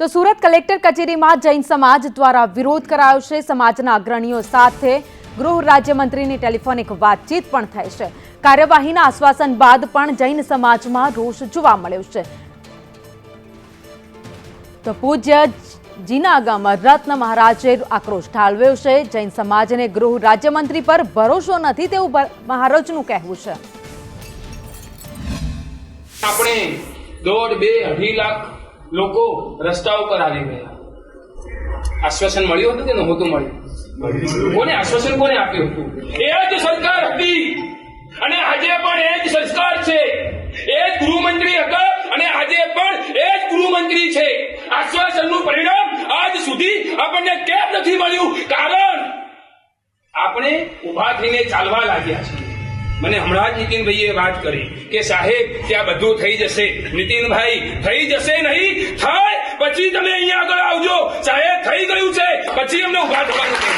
તો સુરત કલેક્ટર કચેરીમાં જૈન સમાજ દ્વારા વિરોધ કરાયો છે. સમાજના અગ્રણીઓ સાથે ગૃહ રાજ્યમંત્રીની ટેલિફોનિક વાતચીત પણ થઈ છે. કાર્યવાહીના આશ્વાસન બાદ પણ જૈન સમાજમાં રોષ જોવા મળ્યો છે. તો પૂજ્ય જીના ગામમાં રત્ન મહારાજે આક્રોશ ઠાલવ્યો છે. જૈન સમાજને ગૃહ રાજ્યમંત્રી પર ભરોસો નથી તેવું મહારાજનું કહેવું છે. આપણે દોઢ બે અઢી લાખ લોકો રસ્તા ઉપર આવી ગયા. આશ્વાસન મળ્યું હતું કે નહોતું મળ્યું? કોને આશ્વાસન કોને આપ્યું હતું? એ જ સરકાર હતી. અને આજે પણ એ જ સરકાર છે. એ જ ગૃહમંત્રી હતા અને આજે પણ એ જ ગૃહમંત્રી છે. આશ્વાસનનું પરિણામ આજ સુધી આપણને કેમ નથી મળ્યું? કારણ, આપણે ઊભા થઈને ચાલવા લાગ્યા છીએ. મને હમણાં જ નીતિનભાઈએ વાત કરી કે સાહેબ, ત્યાં બધું થઈ જશે. નીતિનભાઈ, થઈ જશે નહીં? થાય? પછી તમે અહીંયા આગળ આવજો. સાહેબ, થઈ ગયું છે. પછી અમને ઊભા થવાનું